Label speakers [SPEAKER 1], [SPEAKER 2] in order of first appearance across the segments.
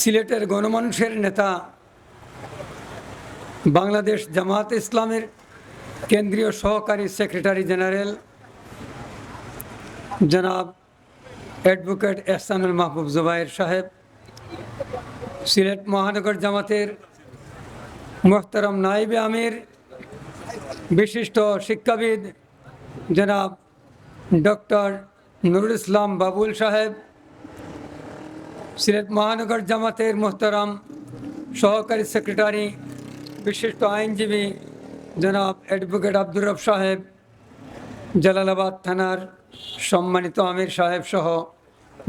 [SPEAKER 1] সিলেটের গণমানুষের নেতা বাংলাদেশ জামাত ইসলামের কেন্দ্রীয় সহকারী সেক্রেটারি জেনারেল জনাব অ্যাডভোকেট এহসানুল মাহবুব জুবাইর সাহেব, সিলেট মহানগর জামাতের মোহতারাম নাইবে আমির, বিশিষ্ট শিক্ষাবিদ জনাব ডক্টর নুরুল ইসলাম বাবুল সাহেব সিলেট মহানগর জামাতের মোহতারাম সহকারী সেক্রেটারি, বিশিষ্ট আইনজীবী জনাব অ্যাডভোকেট আব্দুর রব সাহেব, জালালাবাদ থানার সম্মানিত আমির সাহেব সহ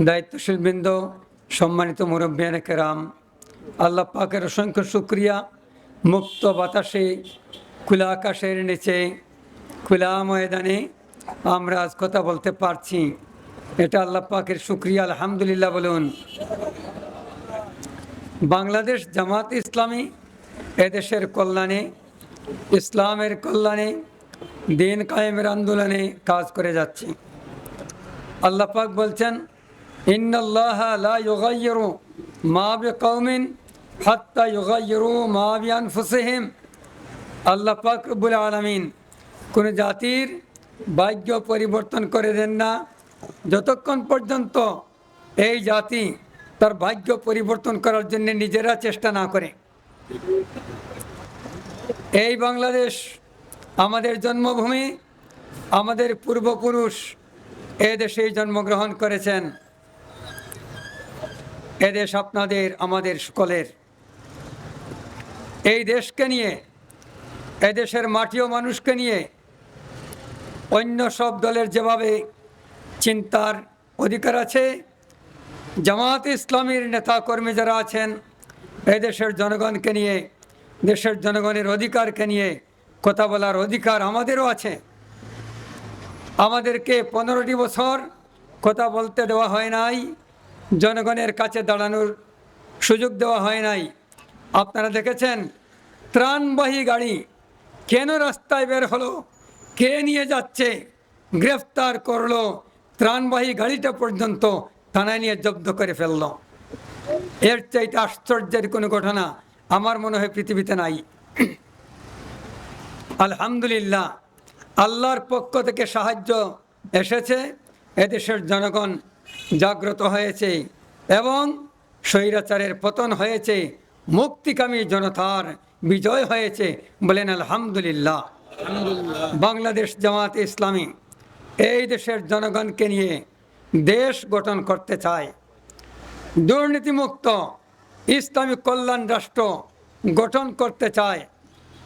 [SPEAKER 1] দায়িত্বশীল বৃন্দ, সম্মানিত মুরব্বিয়ান কেরাম, আল্লাহ পাকের অসংখ্য শুক্রিয়া। মুক্ত বাতাসে, খোলা আকাশের নিচে, খোলা ময়দানে আমরা আজ কথা বলতে পারছি। এটা আল্লাহ পাকের শুক্রিয়া, আলহামদুলিল্লাহ বলুন। বাংলাদেশ জামাত ইসলামী এদেশের কল্যাণে, ইসলামের কল্যাণে দিন কায়েমের আন্দোলনে কাজ করে যাচ্ছে। আল্লাহ পাক বলছেন, ইন্নাল্লাহ লা ইউগাইয়িরু মা হাত্তা মা আল্লাহ পাক রব্বুল আলামিন কোন জাতির ভাগ্য পরিবর্তন করে দেন না যতক্ষণ পর্যন্ত এই জাতি তার ভাগ্য পরিবর্তন করার জন্য নিজেরা চেষ্টা না করে। এই বাংলাদেশ আমাদের জন্মভূমি, আমাদের পূর্বপুরুষ এ দেশেই জন্মগ্রহণ করেছেন। এদেশ আপনাদের, আমাদের সকলের। এই দেশকে নিয়ে এদেশের মাটি ও মানুষকে নিয়ে অন্য সব দলের যেভাবে চিন্তার অধিকার আছে। জামাত ইসলামীর নেতাকর্মী যারা আছেন এদেশের জনগণকে নিয়ে, দেশের জনগণের অধিকারকে নিয়ে কথা বলার অধিকার আমাদেরও আছে। আমাদেরকে পনেরোটি বছর কথা বলতে দেওয়া হয় নাই, জনগণের কাছে দাঁড়ানোর সুযোগ দেওয়া হয় নাই। আপনারা দেখেছেন, ত্রাণবাহী গাড়ি কেন রাস্তায় বের হলো, কে নিয়ে যাচ্ছে, গ্রেফতার করল ত্রাণবাহী গাড়িটা পর্যন্ত থানায় নিয়ে জব্দ করে ফেলল। এর চাইতে আশ্চর্যের কোনো ঘটনা আমার মনে হয় পৃথিবীতে নাই। আলহামদুলিল্লাহ আল্লাহর পক্ষ থেকে সাহায্য এসেছে এদেশের জনগণ জাগ্রত হয়েছে এবং স্বৈরাচারের পতন হয়েছে মুক্তিকামী জনতার বিজয় হয়েছে বলেন আলহামদুলিল্লাহ। বাংলাদেশ জামাত ইসলামী। এই দেশের জনগণকে নিয়ে দেশ গঠন করতে চায় দুর্নীতিমুক্ত ইসলামী কল্যাণ রাষ্ট্র গঠন করতে চায়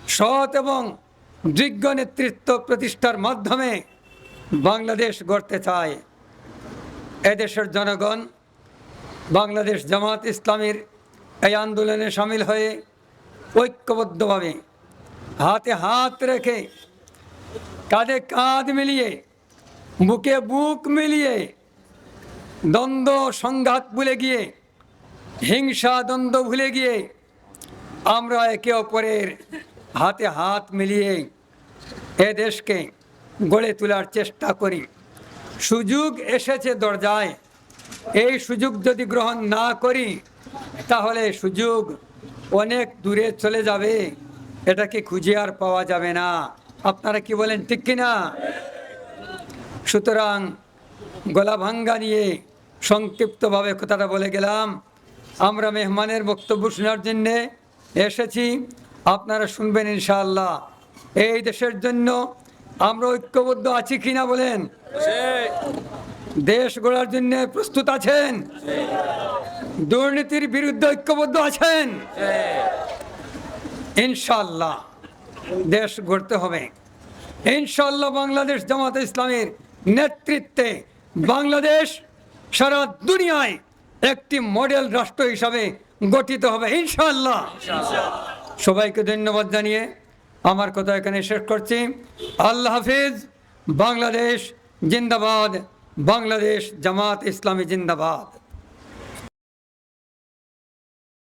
[SPEAKER 1] সৎ এবং যোগ্য নেতৃত্ব প্রতিষ্ঠার মাধ্যমে বাংলাদেশ গড়তে চায় এদেশের জনগণ, বাংলাদেশ জামাত ইসলামীর এই আন্দোলনে সামিল হয়ে ঐক্যবদ্ধভাবে হাতে হাত রেখে কাঁধে কাঁধ মিলিয়ে বুকে বুক মিলিয়ে দ্বন্দ্ব, সংঘাত ভুলে গিয়ে, হিংসা, দ্বন্দ্ব ভুলে গিয়ে আমরা একে অপরের হাতে হাত মিলিয়ে এ দেশকে গড়ে তোলার চেষ্টা করি। সুযোগ এসেছে দরজায়। এই সুযোগ যদি গ্রহণ না করি, তাহলে সুযোগ অনেক দূরে চলে যাবে। এটাকে খুঁজে আর পাওয়া যাবে না। আপনারা কি বলেন, ঠিক কিনা? সুতরাং গলা ভাঙ্গা নিয়ে সংক্ষিপ্তভাবে কথাটা বলে গেলাম। আমরা মেহমানের বক্তব্য শোনার জন্যে এসেছি। আপনারা শুনবেন ইনশাআল্লাহ। এই দেশের জন্য আমরা ঐক্যবদ্ধ আছি কিনা বলেন? দেশ গড়ার জন্য প্রস্তুত আছেন? দুর্নীতির বিরুদ্ধে ঐক্যবদ্ধ আছেন? ইনশাল্লাহ দেশ গড়তে হবে। ইনশাল্লাহ বাংলাদেশ জামাত ইসলামের নেতৃত্বে বাংলাদেশ সারা দুনিয়ায় একটি মডেল রাষ্ট্র হিসাবে গঠিত হবে ইনশাল্লাহ সবাইকে ধন্যবাদ জানিয়ে আমার কথা এখানে শেষ করছি। আল্লাহ হাফিজ, বাংলাদেশ জিন্দাবাদ, বাংলাদেশ জামাত ইসলামী জিন্দাবাদ।